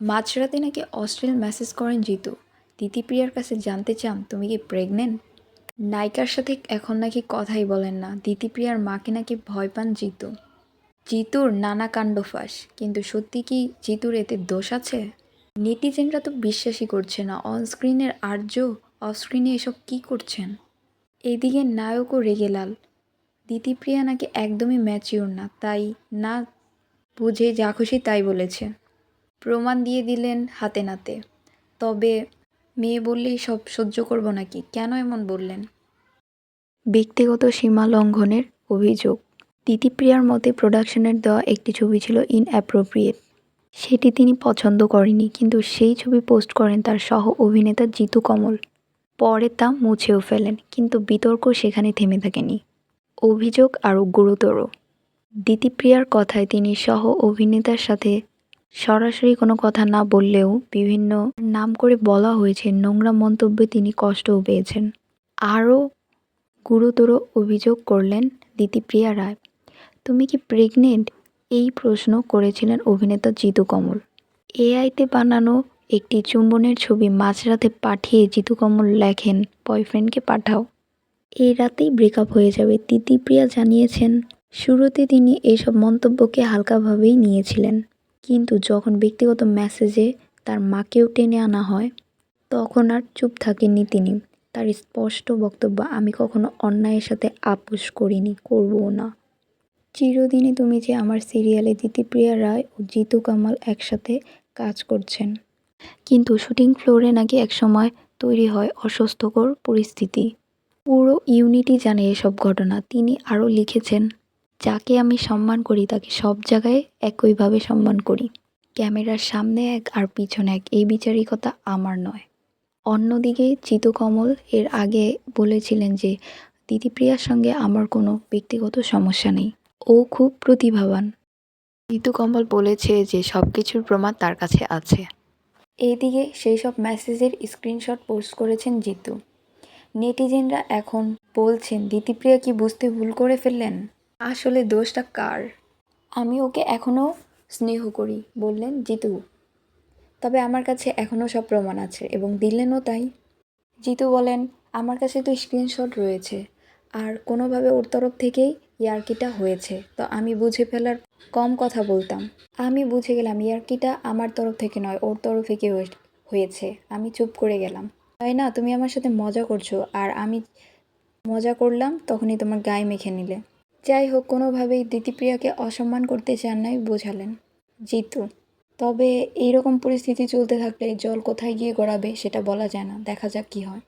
মাঝরাতে নাকি অশ্লীল মেসেজ করেন জিতু। দিতিপ্রিয়ার কাছে জানতে চান তুমি কি প্রেগনেন্ট নায়িকার সাথে এখন নাকি কথাই বলেন না। দিতিপ্রিয়ার মাকে নাকি ভয় পান জিতু। জিতুর নানা কাণ্ড ফাঁস। কিন্তু সত্যি কি জিতুর এতে দোষ আছে? নেটিজেনরা তো বিশ্বাসই করছে না। অনস্ক্রিনের আর্য, অফস্ক্রিনে এসব কি করছেন? এদিকে নায়কও রেগে লাল। দিতিপ্রিয়া নাকি একদমই ম্যাচিওর না, তাই না, বুঝে যা খুশি তাই বলেছে। প্রমাণ দিয়ে দিলেন হাতে নাতে। তবে মেয়ে বললেই সব সহ্য করব নাকি? কেন এমন বললেন? ব্যক্তিগত সীমা লঙ্ঘনের অভিযোগ। দিতিপ্রিয়ার মতে প্রোডাকশনের দেওয়া একটি ছবি ছিল ইনঅ্যাপ্রোপ্রিয়েট সেটি তিনি পছন্দ করেনি কিন্তু সেই ছবি পোস্ট করেন তার সহ অভিনেতা জিতু কমল। পরে তা মুছেও ফেলেন, কিন্তু বিতর্ক সেখানে থেমে থাকেনি। অভিযোগ আরও গুরুতর। দিতিপ্রিয়ার কথায় তিনি সহ অভিনেতার সাথে সরাসরি কোনো কথা না বললেও বিভিন্ন নাম করে বলা হয়েছে নোংরা মন্তব্যে তিনি কষ্টও পেয়েছেন। আরও গুরুতর অভিযোগ করলেন দিতিপ্রিয়া রায়। তুমি কি প্রেগনেন্ট? এই প্রশ্ন করেছিলেন অভিনেতা জিতু কমল। এআইতে বানানো একটি চুম্বনের ছবি মাঝরাতে পাঠিয়ে জিতু কমল লেখেন, বয়ফ্রেন্ডকে পাঠাও। এই রাতেই ব্রেকআপ হয়ে যাবে। দিতিপ্রিয়া জানিয়েছেন, শুরুতে তিনি এসব মন্তব্যকে হালকাভাবেই নিয়েছিলেন। কিন্তু যখন ব্যক্তিগত মেসেজে তার মাকেও টেনে আনা হয়, তখন আর চুপ থাকেননি তিনি। তার স্পষ্ট বক্তব্য, আমি কখনো অন্যায়ের সাথে আপোষ করিনি, করবও না। চিরদিনই তুমি যে আমার সিরিয়ালে দিতিপ্রিয়া রায় ও জিতু কামাল একসাথে কাজ করছেন। কিন্তু শুটিং ফ্লোরে নাকি একসময় তৈরি হয় অস্বস্থকর পরিস্থিতি। পুরো ইউনিটি জানে এসব ঘটনা। তিনি আরও লিখেছেন যাকে আমি সম্মান করি তাকে সব জায়গায় একইভাবে সম্মান করি। ক্যামেরার সামনে এক আর পিছনে এক এই বিচারিকতা আমার নয়। অন্যদিকে জিতু কমল এর আগে বলেছিলেন যে দিদিপ্রিয়ার সঙ্গে আমার কোনো ব্যক্তিগত সমস্যা নেই। ও খুব প্রতিভাবান। জিতু কমল বলেছে যে সব কিছুর প্রমাণ তার কাছে আছে। এইদিকে সেই সব মেসেজের স্ক্রিনশট পোস্ট করেছেন জিতু। নেটিজেনরা এখন বলছেন দিতিপ্রিয়া কি বুঝতে ভুল করে ফেললেন? আসলে দোষটা কার? আমি ওকে এখনও স্নেহ করি, বললেন জিতু। তবে আমার কাছে এখনও সব প্রমাণ আছে এবং দিলেনও তাই। জিতু বলেন, আমার কাছে তো স্ক্রিনশট রয়েছে। আর কোনোভাবে ওর তরফ থেকেই ইয়ার্কিটা হয়েছে। তো আমি বুঝে ফেলার কম কথা বলতাম। আমি বুঝে গেলাম, ইয়ার্কিটা আমার তরফ থেকে নয়, ওর তরফ থেকে হয়ে- হয়েছে। আমি চুপ করে গেলাম। তাই না? তুমি আমার সাথে মজা করছ। আর আমি মজা করলাম, তখনই তোমার গায়ে মেখে নিলে। যাই হোক, কোনোভাবেই দিতিপ্রিয়াকে অসম্মান করতে চান নাই বোঝালেন। জিতু, তবে এইরকম পরিস্থিতি চলতে থাকলে জল কোথায় গিয়ে গড়াবে সেটা বলা যায় না, দেখা যাক কী হয়।